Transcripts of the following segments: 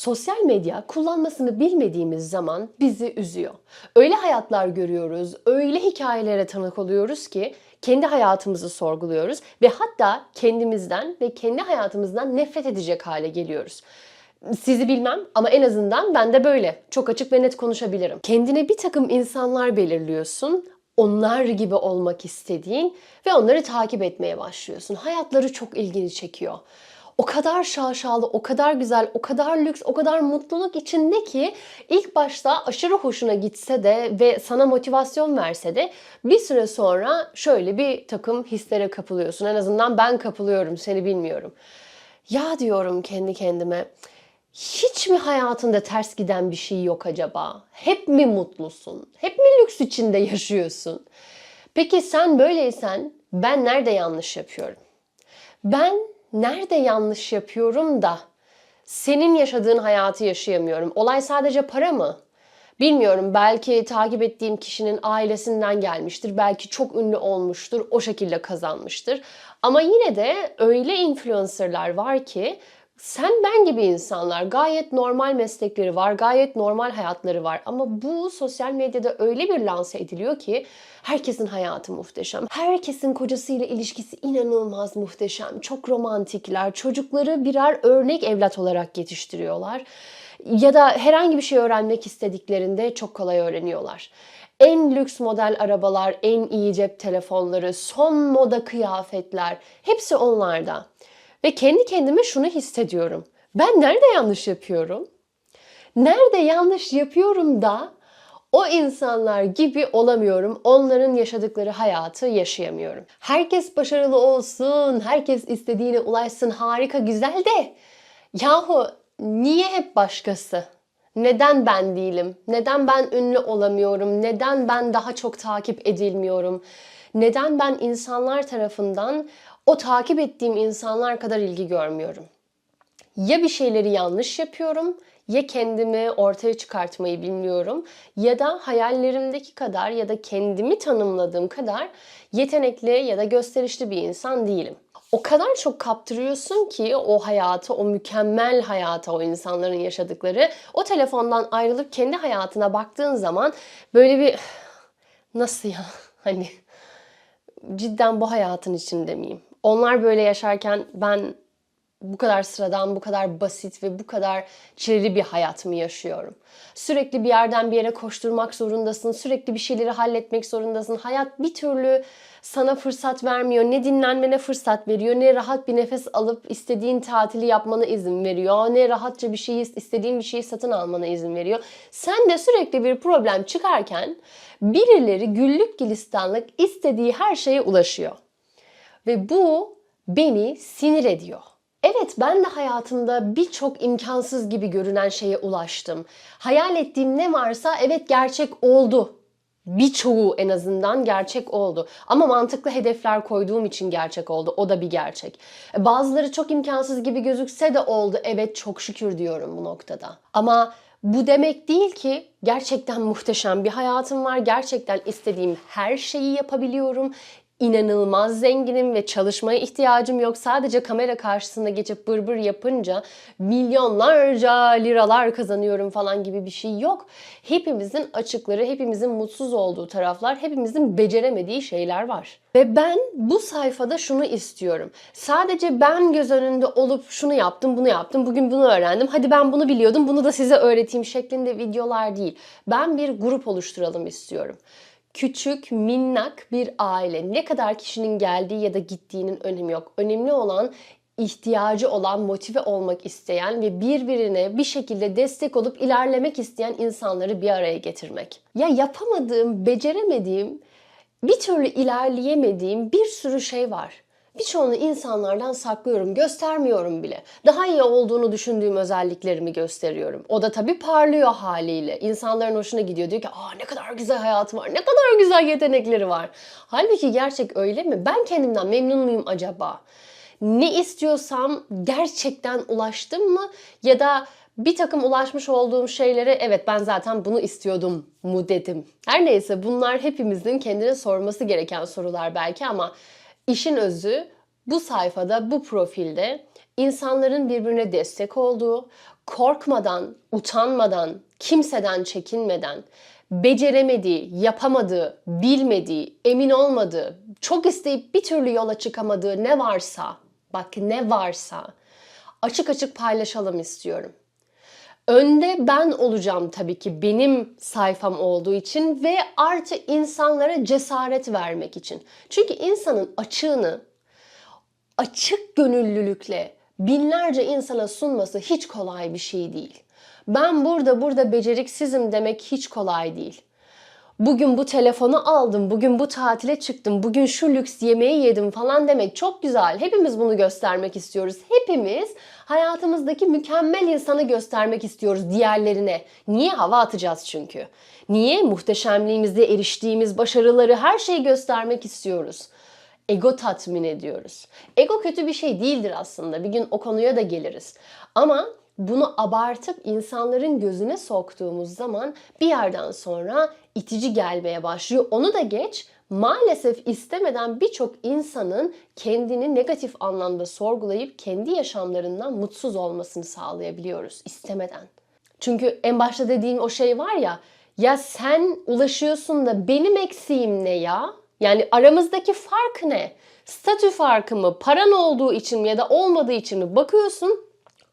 Sosyal medya kullanmasını bilmediğimiz zaman bizi üzüyor. Öyle hayatlar görüyoruz, öyle hikayelere tanık oluyoruz ki kendi hayatımızı sorguluyoruz ve hatta kendimizden ve kendi hayatımızdan nefret edecek hale geliyoruz. Sizi bilmem ama en azından ben de böyle. Çok açık ve net konuşabilirim. Kendine bir takım insanlar belirliyorsun. Onlar gibi olmak istediğin ve onları takip etmeye başlıyorsun. Hayatları çok ilgini çekiyor o kadar şaşalı, o kadar güzel, o kadar lüks, o kadar mutluluk içinde ki ilk başta aşırı hoşuna gitse de ve sana motivasyon verse de bir süre sonra şöyle bir takım hislere kapılıyorsun. En azından ben kapılıyorum, seni bilmiyorum. Ya diyorum kendi kendime, hiç mi hayatında ters giden bir şey yok acaba? Hep mi mutlusun? Hep mi lüks içinde yaşıyorsun? Peki sen böyleysen ben nerede yanlış yapıyorum? Ben nerede yanlış yapıyorum da senin yaşadığın hayatı yaşayamıyorum? Olay sadece para mı? Bilmiyorum belki takip ettiğim kişinin ailesinden gelmiştir. Belki çok ünlü olmuştur. O şekilde kazanmıştır. Ama yine de öyle influencerlar var ki sen ben gibi insanlar gayet normal meslekleri var, gayet normal hayatları var ama bu sosyal medyada öyle bir lanse ediliyor ki herkesin hayatı muhteşem. Herkesin kocasıyla ilişkisi inanılmaz muhteşem. Çok romantikler. Çocukları birer örnek evlat olarak yetiştiriyorlar. Ya da herhangi bir şey öğrenmek istediklerinde çok kolay öğreniyorlar. En lüks model arabalar, en iyi cep telefonları, son moda kıyafetler hepsi onlarda. Ve kendi kendime şunu hissediyorum. Ben nerede yanlış yapıyorum? Nerede yanlış yapıyorum da o insanlar gibi olamıyorum. Onların yaşadıkları hayatı yaşayamıyorum. Herkes başarılı olsun, herkes istediğine ulaşsın, harika, güzel de yahu niye hep başkası? Neden ben değilim? Neden ben ünlü olamıyorum? Neden ben daha çok takip edilmiyorum? Neden ben insanlar tarafından o takip ettiğim insanlar kadar ilgi görmüyorum? Ya bir şeyleri yanlış yapıyorum ya kendimi ortaya çıkartmayı bilmiyorum ya da hayallerimdeki kadar ya da kendimi tanımladığım kadar yetenekli ya da gösterişli bir insan değilim. O kadar çok kaptırıyorsun ki o hayata, o mükemmel hayata, o insanların yaşadıkları, o telefondan ayrılıp kendi hayatına baktığın zaman böyle bir nasıl ya hani cidden bu hayatın içinde miyim? Onlar böyle yaşarken ben bu kadar sıradan, bu kadar basit ve bu kadar çileli bir hayat mı yaşıyorum? Sürekli bir yerden bir yere koşturmak zorundasın, sürekli bir şeyleri halletmek zorundasın. Hayat bir türlü sana fırsat vermiyor. Ne dinlenmene fırsat veriyor, ne rahat bir nefes alıp istediğin tatili yapmana izin veriyor, ne rahatça bir şeyi, istediğin bir şeyi satın almana izin veriyor. Sen de sürekli bir problem çıkarken birileri güllük gülistanlık istediği her şeye ulaşıyor. Ve bu beni sinir ediyor. Evet ben de hayatımda birçok imkansız gibi görünen şeye ulaştım. Hayal ettiğim ne varsa evet gerçek oldu. Birçoğu en azından gerçek oldu. Ama mantıklı hedefler koyduğum için gerçek oldu. O da bir gerçek. Bazıları çok imkansız gibi gözükse de oldu. Evet çok şükür diyorum bu noktada. Ama bu demek değil ki gerçekten muhteşem bir hayatım var. Gerçekten istediğim her şeyi yapabiliyorum inanılmaz zenginim ve çalışmaya ihtiyacım yok. Sadece kamera karşısında geçip bır yapınca milyonlarca liralar kazanıyorum falan gibi bir şey yok. Hepimizin açıkları, hepimizin mutsuz olduğu taraflar, hepimizin beceremediği şeyler var. Ve ben bu sayfada şunu istiyorum. Sadece ben göz önünde olup şunu yaptım, bunu yaptım, bugün bunu öğrendim. Hadi ben bunu biliyordum, bunu da size öğreteyim şeklinde videolar değil. Ben bir grup oluşturalım istiyorum küçük, minnak bir aile. Ne kadar kişinin geldiği ya da gittiğinin önemi yok. Önemli olan ihtiyacı olan, motive olmak isteyen ve birbirine bir şekilde destek olup ilerlemek isteyen insanları bir araya getirmek. Ya yapamadığım, beceremediğim, bir türlü ilerleyemediğim bir sürü şey var. Birçoğunu insanlardan saklıyorum, göstermiyorum bile. Daha iyi olduğunu düşündüğüm özelliklerimi gösteriyorum. O da tabii parlıyor haliyle. İnsanların hoşuna gidiyor. Diyor ki aa ne kadar güzel hayatı var, ne kadar güzel yetenekleri var. Halbuki gerçek öyle mi? Ben kendimden memnun muyum acaba? Ne istiyorsam gerçekten ulaştım mı? Ya da bir takım ulaşmış olduğum şeylere evet ben zaten bunu istiyordum mu dedim. Her neyse bunlar hepimizin kendine sorması gereken sorular belki ama İşin özü bu sayfada, bu profilde insanların birbirine destek olduğu, korkmadan, utanmadan, kimseden çekinmeden, beceremediği, yapamadığı, bilmediği, emin olmadığı, çok isteyip bir türlü yola çıkamadığı ne varsa, bak ne varsa açık açık paylaşalım istiyorum. Önde ben olacağım tabii ki benim sayfam olduğu için ve artı insanlara cesaret vermek için. Çünkü insanın açığını açık gönüllülükle binlerce insana sunması hiç kolay bir şey değil. Ben burada burada beceriksizim demek hiç kolay değil. Bugün bu telefonu aldım, bugün bu tatile çıktım, bugün şu lüks yemeği yedim falan demek çok güzel. Hepimiz bunu göstermek istiyoruz. Hepimiz hayatımızdaki mükemmel insanı göstermek istiyoruz diğerlerine. Niye? Hava atacağız çünkü. Niye? Muhteşemliğimizde eriştiğimiz başarıları her şeyi göstermek istiyoruz ego tatmin ediyoruz. Ego kötü bir şey değildir aslında. Bir gün o konuya da geliriz. Ama bunu abartıp insanların gözüne soktuğumuz zaman bir yerden sonra itici gelmeye başlıyor. Onu da geç maalesef istemeden birçok insanın kendini negatif anlamda sorgulayıp kendi yaşamlarından mutsuz olmasını sağlayabiliyoruz istemeden. Çünkü en başta dediğim o şey var ya ya sen ulaşıyorsun da benim eksiğim ne ya? Yani aramızdaki fark ne? Statü farkı mı? Paran olduğu için mi ya da olmadığı için mi? Bakıyorsun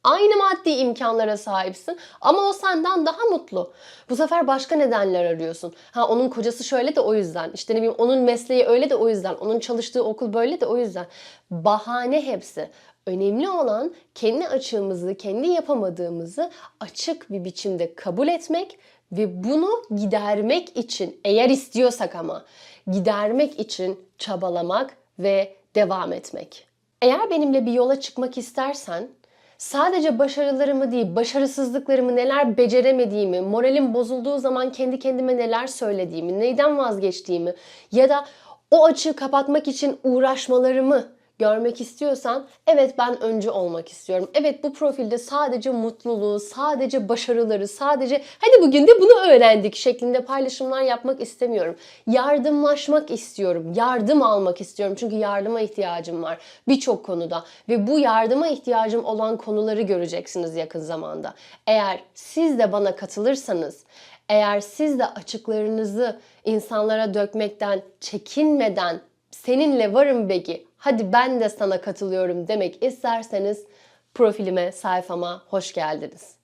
Aynı maddi imkanlara sahipsin ama o senden daha mutlu. Bu sefer başka nedenler arıyorsun. Ha onun kocası şöyle de o yüzden. İşte ne bileyim onun mesleği öyle de o yüzden. Onun çalıştığı okul böyle de o yüzden. Bahane hepsi. Önemli olan kendi açığımızı, kendi yapamadığımızı açık bir biçimde kabul etmek ve bunu gidermek için eğer istiyorsak ama gidermek için çabalamak ve devam etmek. Eğer benimle bir yola çıkmak istersen sadece başarılarımı değil, başarısızlıklarımı, neler beceremediğimi, moralim bozulduğu zaman kendi kendime neler söylediğimi, neyden vazgeçtiğimi ya da o açığı kapatmak için uğraşmalarımı görmek istiyorsan evet ben önce olmak istiyorum. Evet bu profilde sadece mutluluğu, sadece başarıları, sadece hadi bugün de bunu öğrendik şeklinde paylaşımlar yapmak istemiyorum. Yardımlaşmak istiyorum. Yardım almak istiyorum. Çünkü yardıma ihtiyacım var birçok konuda ve bu yardıma ihtiyacım olan konuları göreceksiniz yakın zamanda. Eğer siz de bana katılırsanız eğer siz de açıklarınızı insanlara dökmekten çekinmeden seninle varım Begi hadi ben de sana katılıyorum demek isterseniz profilime, sayfama hoş geldiniz.